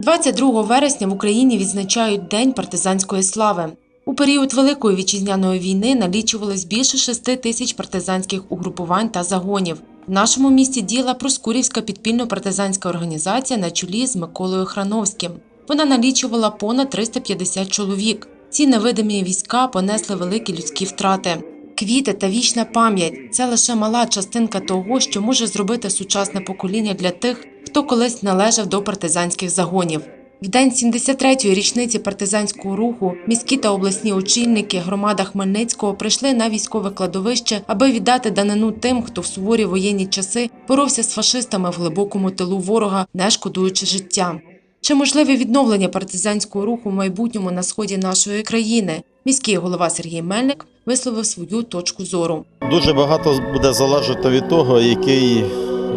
22 вересня в Україні відзначають День партизанської слави. У період Великої вітчизняної війни налічувалось більше 6 тисяч партизанських угрупувань та загонів. В нашому місті діяла Проскурівська підпільно-партизанська організація на чолі з Миколою Храновським. Вона налічувала понад 350 чоловік. Ці невидимі війська понесли великі людські втрати. Квіти та вічна пам'ять це лише мала частинка того, що може зробити сучасне покоління для тих, хто колись належав до партизанських загонів. В день 73-ї річниці партизанського руху міські та обласні очільники громада Хмельницького прийшли на військове кладовище, аби віддати данину тим, хто в суворі воєнні часи боровся з фашистами в глибокому тилу ворога, не шкодуючи життя. Чи можливе відновлення партизанського руху в майбутньому на сході нашої країни? Міський голова Сергій Мельник висловив свою точку зору. Дуже багато буде залежати від того, який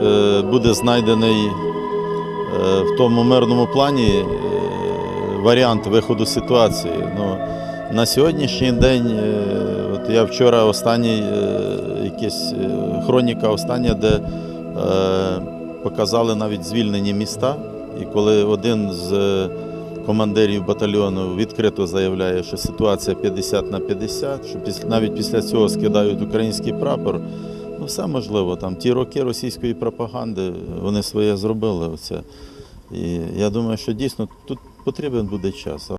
е, буде знайдений в тому мирному плані е, варіант виходу ситуації. Ну, на сьогоднішній день, е, от я вчора останній е, якась е, хроніка остання, де е, показали навіть звільнені міста. І коли один з е, командирів батальйону відкрито заявляє, що ситуація 50 на 50, що навіть після цього скидають український прапор, ну все можливо. Там ті роки російської пропаганди вони своє зробили. Оце. І я думаю, що дійсно тут потрібен буде час.